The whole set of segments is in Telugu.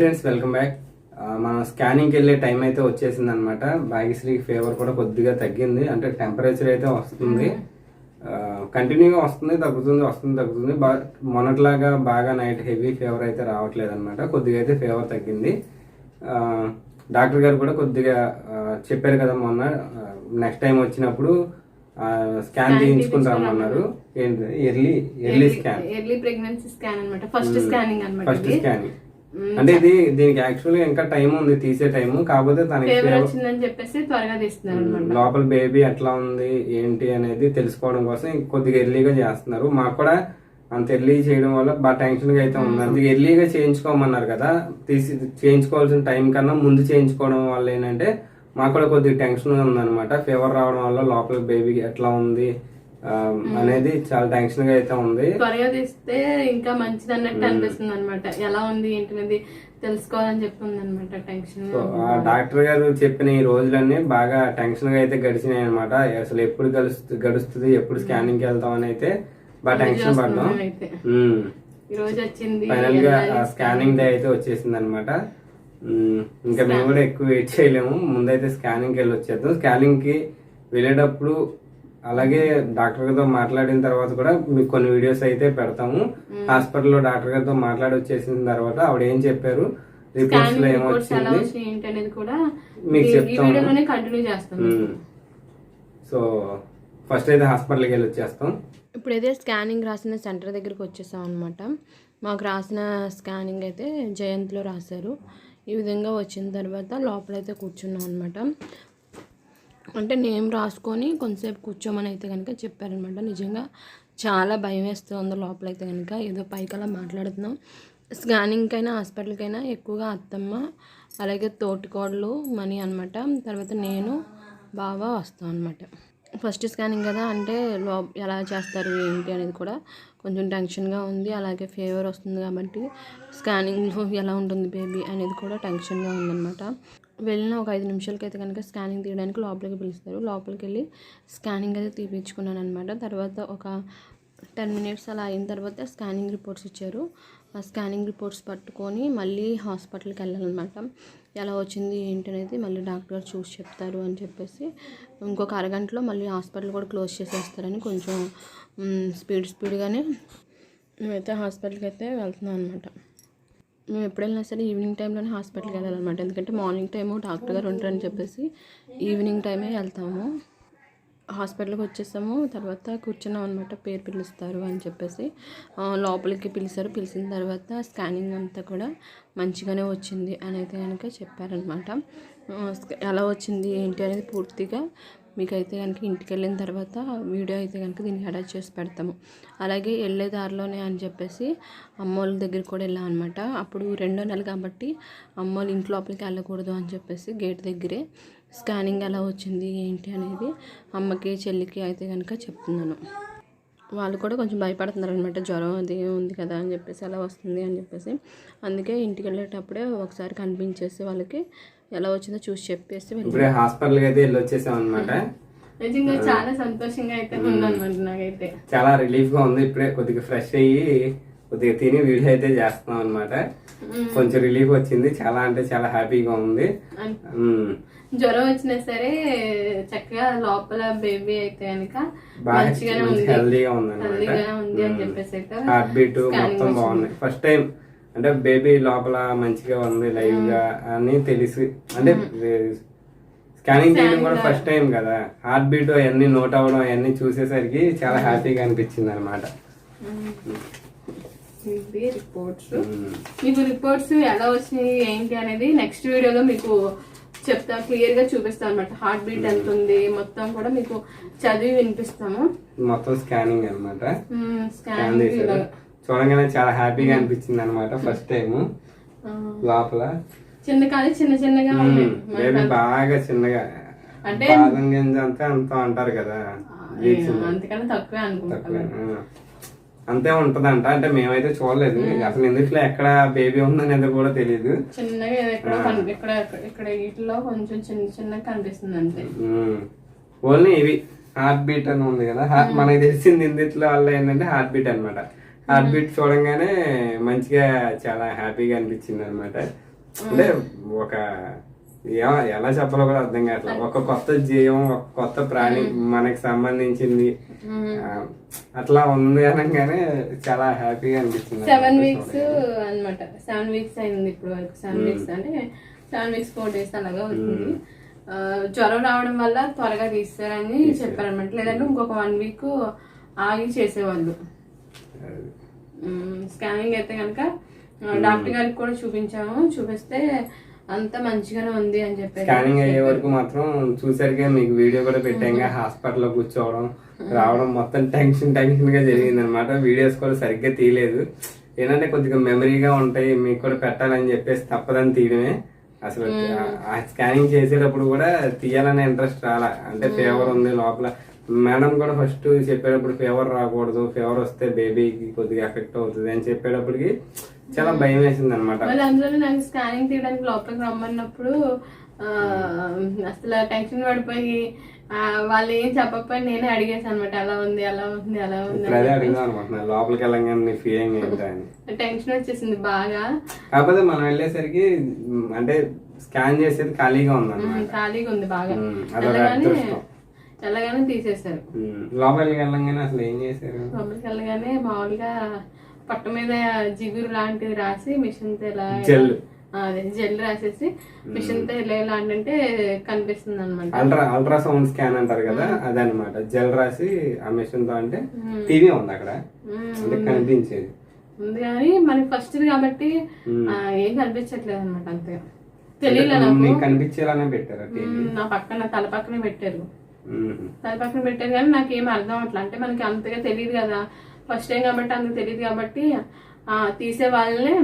ఫ్రెండ్స్ వెల్కమ్ బ్యాక్ మనం స్కానింగ్కి వెళ్ళే టైం అయితే వచ్చేసింది అనమాట భాగ్యశ్రీ ఫీవర్ కూడా కొద్దిగా తగ్గింది. అంటే టెంపరేచర్ అయితే వస్తుంది. కంటిన్యూగా వస్తుంది తగ్గుతుంది వస్తుంది తగ్గుతుంది. బా మొన్నట్లాగా బాగా నైట్ హెవీ ఫీవర్ అయితే రావట్లేదు అనమాట కొద్దిగా అయితే ఫీవర్ తగ్గింది. ఆ, డాక్టర్ గారు కూడా కొద్దిగా చెప్పారు కదా మొన్న నెక్స్ట్ టైం వచ్చినప్పుడు స్కాన్ చేయించుకుంటామన్నారు ఏంటి early early scan early pregnancy scan అన్నమాట. ఫస్ట్ స్కానింగ్ అన్నమాట ఫస్ట్ స్కానింగ్ అంటే ఇది దీనికి యాక్చువల్గా ఇంకా టైం ఉంది తీసే టైం కాకపోతే తనకి ఫీవర్ fever- వచ్చిందని చెప్పేసి త్వరగా తీస్తున్నారు అనమాట లోపల బేబీ ఎట్లా ఉంది ఏంటి అనేది తెలుసుకోవడం కోసం కొద్దిగా ఎర్లీగా చేస్తున్నారు. మాకు కూడా అంత ఎర్లీ చేయడం వల్ల బాగా టెన్షన్గా అయితే ఉంది. అందుకే ఎర్లీగా చేయించుకోమన్నారు కదా. తీసి చేయించుకోవాల్సిన టైం కన్నా ముందు చేయించుకోవడం వల్ల ఏంటంటే మాకు కూడా కొద్దిగా టెన్షన్ ఉందన్నమాట. ఫీవర్ రావడం వల్ల లోపల బేబీ ఎట్లా ఉంది అనేది చాలా టెన్షన్గా అయితే ఉంది. త్వరగా తీస్తే ఇంకా మంచిది అన్నట్టు అనిపిస్తుంది అనమాట ఎలా ఉంది ఏంటిది తెలుసుకోవాలని చెప్తుంది అనమాట టెన్షన్ డాక్టర్ గారు చెప్పిన ఈ రోజులన్నీ బాగా టెన్షన్గా అయితే గడిచినాయి అనమాట అసలు ఎప్పుడు గడుస్తు గడుస్తుంది ఎప్పుడు స్కానింగ్కి వెళ్తాం అని అయితే బాగా టెన్షన్ పడ్డాం. రోజు వచ్చింది ఫైనల్గా స్కానింగ్ డే అయితే వచ్చేసింది అనమాట ఇంకా మేము కూడా ఎక్కువ వెయిట్ చేయలేము. ముందైతే స్కానింగ్కి వెళ్ళి వచ్చేద్దాం స్కానింగ్కి వెళ్ళేటప్పుడు అలాగే డాక్టర్ గారితో మాట్లాడిన తర్వాత కూడా మీకు కొన్ని వీడియోస్ అయితే పెడతాము. హాస్పిటల్లో డాక్టర్ గారితో మాట్లాడి వచ్చేసిన తర్వాత ఆవిడ ఏం చెప్పారు? రిపోర్ట్స్లో ఏమొచ్చింది? వచ్చినాయి ఏంటి అనేది కూడా మీకు చెప్తాము. సో ఫస్ట్ అయితే హాస్పిటల్కి వెళ్ళి వచ్చేస్తాం. ఇప్పుడైతే స్కానింగ్ రాసిన సెంటర్ దగ్గరికి వచ్చేసాం అనమాట మాకు రాసిన స్కానింగ్ అయితే జయంత్లో రాశారు. ఈ విధంగా వచ్చిన తర్వాత లోపలైతే కూర్చున్నాం అనమాట అంటే నేమ్ రాసుకొని కొంతసేపు కూర్చోమని అయితే కనుక చెప్పారనమాట. నిజంగా చాలా భయం వేస్తుంది అయితే కనుక ఏదో పైకలా మాట్లాడుతున్నాం. స్కానింగ్కైనా హాస్పిటల్కైనా ఎక్కువగా అత్తమ్మ అలాగే తోటికోడలు మనీ అనమాట తర్వాత నేను బాగా వస్తాం అనమాట ఫస్ట్ స్కానింగ్ కదా? అంటే లో ఎలా చేస్తారు ఏంటి అనేది కూడా కొంచెం టెన్షన్గా ఉంది. అలాగే ఫీవర్ వస్తుంది కాబట్టి స్కానింగ్లో ఎలా ఉంటుంది బేబీ అనేది కూడా టెన్షన్గా ఉందన్నమాట. వెళ్ళిన ఒక ఐదు నిమిషాలకి అయితే కనుక స్కానింగ్ తీయడానికి లోపలికి పిలుస్తారు. లోపలికి వెళ్ళి స్కానింగ్ అయితే తీపించుకున్నాను అనమాట తర్వాత ఒక టెన్ మినిట్స్ అలా అయిన తర్వాత స్కానింగ్ రిపోర్ట్స్ ఇచ్చారు. ఆ స్కానింగ్ రిపోర్ట్స్ పట్టుకొని మళ్ళీ హాస్పిటల్కి వెళ్ళాలన్నమాట. ఎలా వచ్చింది ఏంటనేది మళ్ళీ డాక్టర్ గారు చూసి చెప్తారు అని చెప్పేసి ఇంకొక అరగంటలో మళ్ళీ హాస్పిటల్ కూడా క్లోజ్ చేసేస్తారని కొంచెం స్పీడ్ స్పీడ్గానే మేమైతే హాస్పిటల్కి అయితే వెళ్తున్నాం అనమాట మేము ఎప్పుడైనా సరే ఈవినింగ్ టైంలోనే హాస్పిటల్కి వెళ్ళాలన్నమాట. ఎందుకంటే మార్నింగ్ టైము డాక్టర్ గారు ఉంటారని చెప్పేసి ఈవినింగ్ టైమే వెళ్తాము. హాస్పిటల్కి వచ్చేసాము. తర్వాత కూర్చున్నాం అనమాట పేరు పిలుస్తారు అని చెప్పేసి. లోపలికి పిలిచారు. పిలిచిన తర్వాత స్కానింగ్ అంతా కూడా మంచిగానే వచ్చింది అని అయితే కనుక చెప్పారనమాట స్క- ఎలా వచ్చింది ఏంటి అనేది పూర్తిగా మీకైతే కనుక ఇంటికి వెళ్ళిన తర్వాత వీడియో అయితే కనుక దీనికి అటాచ్ చేసి పెడతాము. అలాగే వెళ్ళే దారిలోనే అని చెప్పేసి అమ్మోళ్ళ దగ్గర కూడా వెళ్ళాం అనమాట అప్పుడు రెండో నెల కాబట్టి అమ్మోళ్ళు ఇంటి లోపలికి వెళ్ళకూడదు అని చెప్పేసి గేట్ దగ్గరే స్కానింగ్ ఎలా వచ్చింది ఏంటి అనేది అమ్మకి చెల్లికి అయితే కనుక చెప్తున్నాను. వాళ్ళు కూడా కొంచెం భయపడుతున్నారు అనమాట జ్వరం అది ఉంది కదా అని చెప్పేసి ఎలా వస్తుంది అని చెప్పేసి. అందుకే ఇంటికి వెళ్ళేటప్పుడే ఒకసారి కనిపించేసి వాళ్ళకి ఎలా వచ్చిందో చూసి చెప్పేసి వెళ్ళి ఇప్పుడే హాస్పిటల్కి అయితే వెళ్ళి వచ్చేసాం అనమాట నిజంగా చాలా సంతోషంగా అయితే ఉందన్నమాట నాకైతే. చాలా రిలీఫ్గా ఉంది ఇప్పుడే కొద్దిగా ఫ్రెష్ అయ్యి కొద్దిగా తిని వీడియో అయితే చేస్తున్నాం అనమాట కొంచెం రిలీఫ్ వచ్చింది. చాలా అంటే చాలా హ్యాపీగా ఉంది. జ్వరం వచ్చినా సరే చక్కగా లోపల బేబీ అయితే కనుక బాగా మంచిగానే మంచి ఉంది. హెల్దీగా ఉంది హెల్దీగానే ఉంది అని చెప్పేసి అయితే హార్ట్ బీట్ మొత్తం బాగున్నాయి ఫస్ట్ టైం అంటే బేబీ లోపల మంచిగా ఉంది లైవ్గా అని తెలిసి అంటే స్కానింగ్ చేయడం కూడా ఫస్ట్ టైం కదా. హార్ట్ బీట్ అవన్నీ నోట్ అవ్వడం అవన్నీ చూసేసరికి చాలా హ్యాపీగా అనిపించింది అనమాట రిపోర్ట్స్ మీకు రిపోర్ట్స్ ఎలా వచ్చినాయి ఏంటి అనేది నెక్స్ట్ వీడియోలో మీకు చెప్తా క్లియర్గా చూపిస్తాం అనమాట హార్ట్ బీట్ ఎంత ఉంది మొత్తం కూడా మీకు చదివి వినిపిస్తాము. మొత్తం స్కానింగ్ అనమాట స్కాన్ స్కాన్ చేశారు. చూడగానే చాలా హ్యాపీగా అనిపించింది అనమాట ఫస్ట్ టైం లోపల. చిన్న కాదు చిన్న చిన్నగా బేబీ బాగా చిన్నగా. అంటే అంతా అంటారు కదా అంతకన్నా తక్కువే అనుకుంటాను. ఆ. అంతే ఉంటదంట. అంటే మేమైతే చూడలేదు. అసలు ఎందుట్లో ఎక్కడ బేబీ ఉందనేది కూడా తెలియదు చిన్నగా ఇక్కడ వీటిలో కొంచెం చిన్న చిన్నగా కనిపిస్తుంది అంతే ఓన్లీ ఇవి. హార్ట్ బీట్ అని ఉంది కదా. మనకి తెలిసింది ఇందిట్లో వల్ల ఏంటంటే హార్ట్ బీట్ అనమాట హార్ట్ బీట్ చూడంగానే మంచిగా చాలా హ్యాపీగా అనిపించింది అనమాట అంటే ఒక ఏ- ఎలా చెప్పాలో కూడా అర్థం కావట్లేదు. ఒక కొత్త జీవం ఒక కొత్త ప్రాణి మనకి సంబంధించింది. అట్లా ఉంది అనగానే చాలా హ్యాపీగా అనిపించింది సెవెన్ వీక్స్ అన్నమాట. సెవెన్ వీక్స్ అయింది ఇప్పుడు వరకు. సెవెన్ వీక్స్ అంటే సెవెన్ వీక్స్ ఫోర్ డేస్ అలాగా అవుతుంది. ఆ, జ్వరం రావడం వల్ల త్వరగా తీస్తారని చెప్పారనమాట లేదంటే ఇంకొక వన్ వీక్ ఆగి చేసేవాళ్ళు. స్కానింగ్ అయితే కనుక డాక్టర్ గారికి కూడా చూపించాము. చూపిస్తే అంత మంచిగానే ఉంది అని చెప్పారు స్కానింగ్ అయ్యే వరకు మాత్రం చూసరిగా మీకు వీడియో కూడా పెట్టాక హాస్పిటల్లో కూర్చోవడం రావడం మొత్తం టెన్షన్ టెన్షన్గా జరిగింది అనమాట వీడియోస్ కూడా సరిగ్గా తీయలేదు. ఏంటంటే కొద్దిగా మెమరీగా ఉంటాయి మీకు కూడా పెట్టాలని చెప్పేసి తప్పదని తీయడమే. అసలు ఆ స్కానింగ్ చేసేటప్పుడు కూడా తీయాలనే ఇంట్రెస్ట్ రాలా. అంటే ఫీవర్ ఉంది లోపల. మేడం కూడా ఫస్ట్ చెప్పేటప్పుడు ఫీవర్ రాకూడదు ఫీవర్ వస్తే బేబీకి కొద్దిగా ఎఫెక్ట్ అవుతుంది అని చెప్పేటప్పటికి చాలా భయం వేసింది అనమాట మళ్ళీ అందులో నాకు స్కానింగ్ తీయడానికి లోపలికి రమ్మన్నప్పుడు అసలు టెన్షన్ పడిపోయి వాళ్ళు ఏం చెప్పకపోయి నేనే అడిగేసాను అనమాట ఎలా ఉంది ఎలా ఉంది ఎలా ఉంది లోపలికి వెళ్ళంగానే ఫీలింగ్ టెన్షన్ వచ్చేసింది బాగా. కాకపోతే మనం వెళ్ళేసరికి అంటే స్కాన్ చేసేది ఖాళీగా ఉమ్, ఖాళీగా ఉంది బాగా. వెళ్ళగానే తీసేశారు. లోపలికి వెళ్ళంగానే అసలు ఏం చేశారు? లోపలికి వెళ్ళగానే మామూలుగా పట్టు మీద జిగురు లాంటిది రాసి మిషన్తో ఎలా జెల్. అదే జెల్ రాసేసి మిషన్తో ఎలా ఎలా అంటే కనిపిస్తుంది అనమాట అల్ట్రా అల్ట్రాసౌండ్ స్కాన్ అంటారు కదా అదనమాట జెల్ రాసి ఆ మిషన్తో అంటే టీవీ ఉంది అక్కడ. కనిపించేది. ఉంది కానీ మనకి ఫస్ట్ కాబట్టి ఏం కనిపించట్లేదు అనమాట అంతగా తెలియలే అంటే నాకు? మీకు కనిపించేలానే పెట్టారు నా పక్కన తల పక్కనే పెట్టారు. తల పక్కన పెట్టారు కానీ నాకు ఏం అర్థం అట్లా. అంటే మనకి అంతగా తెలియదు కదా. ఫస్ట్ టైం కాబట్టి అంతకు తెలియదు కాబట్టి ఆ తీసే వాళ్ళనే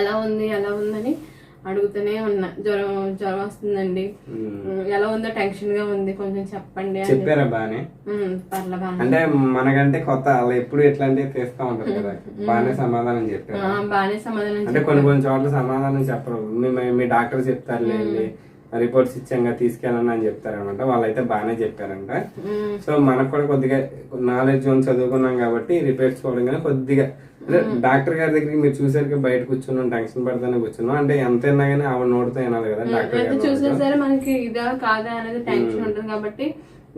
ఎలా ఉంది ఎలా ఉందని అడుగుతూనే ఉన్నా. జ్వరం జ్వరం వస్తుందండి. ఎలా ఉందో టెన్షన్గా ఉంది. కొంచెం చెప్పండి అని. చెప్పారా బానే? పర్లే బాగా అంటే మనకంటే కొత్త వాళ్ళు ఎప్పుడు ఎట్లాంటివి తీస్తా ఉంటారు కదా. బాగానే సమాధానం చెప్పారు? బాగానే సమాధానం అంటే కొన్ని కొన్ని చోట్ల సమాధానం చెప్పరు. మీ మీ డాక్టర్ చెప్తారులేండి. రిపోర్ట్స్ ఇచ్చాక తీసుకెళ్ళండి అని చెప్తారనమాట. వాళ్ళైతే బాగానే చెప్పారంట. సో మనకు కూడా కొద్దిగా నాలెడ్జ్ చదువుకున్నాం కాబట్టి రిపోర్ట్స్ చూడగానే కొద్దిగా అంటే డాక్టర్ గారి దగ్గరికి మీరు చూసారు బయట కూర్చున్నాం టెన్షన్ పడతానే కూర్చున్నాం. అంటే ఎంత అయినా కానీ ఆవిడ నోటితో వినాలి కదా డాక్టర్ గారు చూసినా సరే మనకి ఇదా కాదా అనేది టెన్షన్ ఉంటుంది కాబట్టి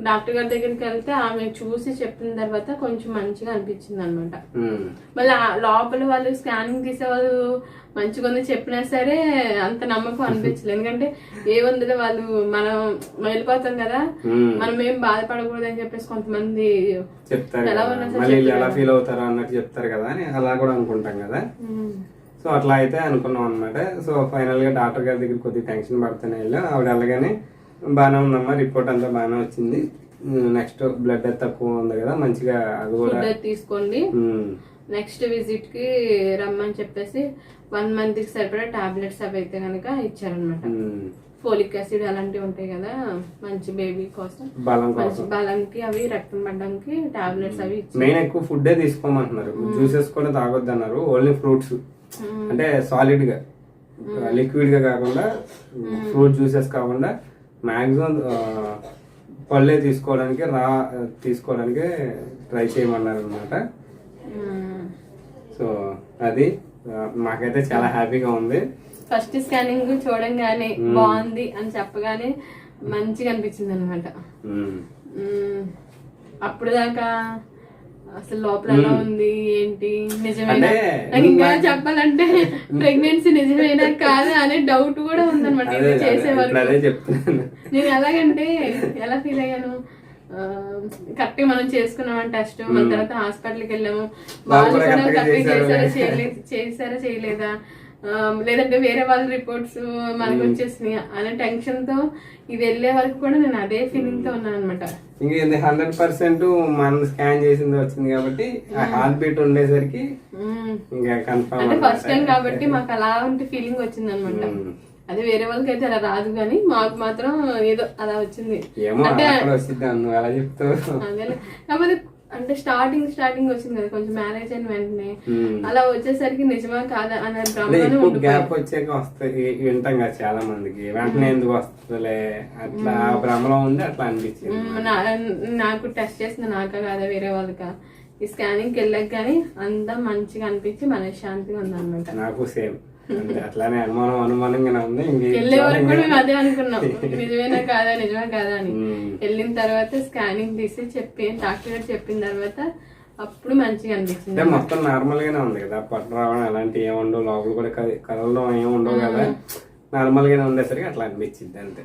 డాక్టర్ గారి దగ్గరికి వెళ్తే ఆమె చూసి చెప్పిన తర్వాత కొంచెం మంచిగా అనిపించింది అనమాట. మళ్ళీ లోపల వాళ్ళు స్కానింగ్ తీసే వాళ్ళు మంచిగా ఉంది చెప్పినా సరే అంత నమ్మకం అనిపించలేదు. ఎందుకంటే ఏ వందలో వాళ్ళు మనం వెళ్ళిపోతాం కదా. మనం ఏం బాధపడకూడదు అని చెప్పేసి కొంతమంది చెప్తారు ఎలా ఫీల్ అవుతారో అన్నట్టు చెప్తారు కదా అని అలా కూడా అనుకుంటాం కదా. సో అట్లా అయితే అనుకున్నాం అనమాట సో ఫైనల్గా డాక్టర్ గారి దగ్గర కొద్దిగా టెన్షన్ పడుతూనే వెళ్ళాం. ఆవిడ వెళ్ళగానే బాగానే ఉందమ్మా రిపోర్ట్ అంతా బాగానే వచ్చింది. నెక్స్ట్ బ్లడ్ తక్కువ ఉంది కదా మంచిగా అది కూడా. ఫుడ్ తీసుకోండి. నెక్స్ట్ విజిట్కి రమ్మని చెప్పేసి వన్ మంత్కి సరిపడా టాబ్లెట్స్ అవి అయితే కనుక ఇచ్చారనమాట ఫోలిక్ యాసిడ్ అలాంటివి ఉంటాయి కదా మంచి బేబీ కోసం. బలం మంచి బలానికి అవి రక్తం పడడానికి టాబ్లెట్స్ అవి మెయిన్ ఎక్కువ ఫుడ్డే తీసుకోమంటున్నారు. జ్యూసెస్ కూడా తాగొద్దు అన్నారు ఓన్లీ ఫ్రూట్స్. అంటే సాలిడ్గా లిక్విడ్గా కాకుండా ఫ్రూట్ జ్యూసెస్ కాకుండా మాక్సిమం పళ్ళే తీసుకోవడానికి రా తీసుకోవడానికి ట్రై చేయమన్నారు అనమాట సో అది మాకైతే చాలా హ్యాపీగా ఉంది. ఫస్ట్ స్కానింగ్ చూడంగానే బాగుంది అని చెప్పగానే మంచిగా అనిపించింది అనమాట ఉమ్. అప్పుడు దాకా అసలు లోపల ఎలా ఉంది ఏంటి? నిజమేనా? నాకు ఇంకా చెప్పాలంటే ప్రెగ్నెన్సీ నిజమేనా కాదా అనే డౌట్ కూడా ఉందన్నమాట. అదే ఇది చేసే అదే, ఇప్పుడు వరకు అదే చెప్తున్నాను. నేను ఎలాగంటే ఎలా ఫీల్ అయ్యాను? కరెక్ట్ మనం చేసుకున్నాం టెస్ట్ మన తర్వాత హాస్పిటల్కి వెళ్ళాము. వాళ్ళు కూడా కరెక్ట్ చేశారా? చేయలేదు? లేదంటే వేరే వాళ్ళ రిపోర్ట్స్ మనకు వచ్చేసినాయి అనే టెన్షన్తో ఇది వెళ్ళే వరకు కూడా నేను అదే ఫీలింగ్తో ఉన్నాను అనమాట ఇంక ఇది హండ్రెడ్ పర్సెంట్ మనం స్కాన్ చేసింది వచ్చింది కాబట్టి హార్ట్ బీట్ ఉండేసరికి ఇంకా కన్ఫర్మ్ అంటే ఫస్ట్ టైం కాబట్టి మాకు అలాంటి ఫీలింగ్ వచ్చింది అనమాట అది వేరే వాళ్ళకి అయితే అలా రాదు కానీ మాకు మాత్రం ఏదో అలా వచ్చింది. చెప్తావు. అదేలే. కాకపోతే అంటే స్టార్టింగ్ స్టార్టింగ్ వచ్చింది కదా కొంచెం మ్యారేజ్ అయిన వెంటనే. ఉమ్. అలా వచ్చేసరికి నిజమా కాదా అనే భ్రమలోనే. గ్యాప్ వచ్చాక వస్తాయి వింటాం కదా చాలా మందికి. వెంటనే ఎందుకు వస్తుందిలే? అట్లా ఆ భ్రమలో ఉంది అట్లా అనిపించింది నాకు టెస్ట్ చేసిన నాకా కాదా వేరే వాళ్ళకా? ఈ స్కానింగ్కి వెళ్ళాక కానీ అంతా మంచిగా అనిపించి మనశ్శాంతిగా ఉందన్నమాట. నాకు సేమ్ అంటే అట్లానే అనుమానం అనుమానంగానే ఉంది. ఈ వెళ్ళే వరకు కూడా మేము అదే అనుకున్నాం. నిజమేనా కాదా నిజమే కాదా అని. వెళ్ళిన తర్వాత స్కానింగ్ తీసి చెప్పి డాక్టర్ గారు చెప్పిన తర్వాత అప్పుడు మంచిగా అనిపించింది. మొత్తం నార్మల్ గానే ఉంది కదా. పట్టు రావడం అలాంటి ఏమి ఉండవు. లోపల కూడా కది- కదలడం ఏమి ఉండవు కదా. నార్మల్ గానే ఉండేసరికి అట్లా అనిపించింది అంతే.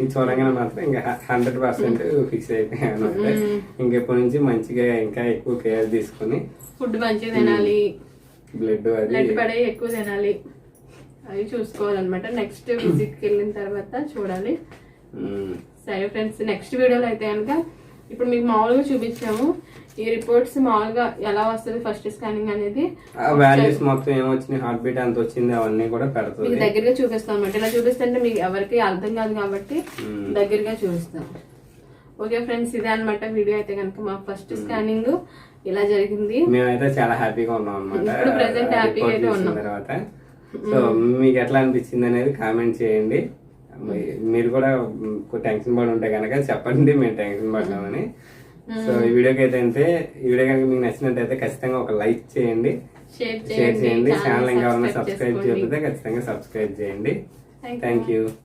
ఇది చూడంగానే మాత్రం ఇంకా హండ్రెడ్ పర్సెంట్ ఫిక్స్ అయిపోయాను ఇంకెప్పటి నుంచి మంచిగా ఇంకా ఎక్కువ కేర్ తీసుకుని ఫుడ్ మంచిగా తినాలి. బ్లడ్ పడే ఎక్కువ తినాలి. అవి చూసుకోవాలన్నమాట. నెక్స్ట్ విజిట్కి వెళ్ళిన తర్వాత చూడాలి. సరే ఫ్రెండ్స్ నెక్స్ట్ వీడియోలో అయితే కనుక ఇప్పుడు మీకు మామూలుగా చూపించాము. ఈ రిపోర్ట్స్ మామూలుగా ఎలా వస్తుంది ఫస్ట్ స్కానింగ్ అనేది. వాల్యూస్ మొత్తం ఏమొచ్చినాయి? హార్ట్ బీట్ ఎంత వచ్చింది? అవన్నీ కూడా పెడుతుంది. మీకు దగ్గరగా చూపిస్తాం అనమాట ఇలా చూపిస్తుంటే మీకు ఎవరికి అర్థం కాదు కాబట్టి. దగ్గరగా చూపిస్తాం. ఓకే ఫ్రెండ్స్ ఇదే అనమాట వీడియో అయితే కనుక మా ఫస్ట్ స్కానింగ్ ఇలా జరిగింది. మేమైతే చాలా హ్యాపీగా ఉన్నాం అనమాట. తర్వాత. సో మీకు ఎట్లా అనిపించింది అనేది కామెంట్ చేయండి. మీరు కూడా టెన్షన్ పడి ఉంటే కనుక చెప్పండి మేము టెన్షన్ పడ్డామని సో ఈ వీడియోకి అయితే అంతే. ఈ వీడియో కనుక మీకు నచ్చినట్టయితే ఖచ్చితంగా ఒక లైక్ చేయండి. షేర్ చేయండి ఛానల్ ఇంకా సబ్స్క్రైబ్ చేయకపోతే ఖచ్చితంగా సబ్స్క్రైబ్ చేయండి. Thank you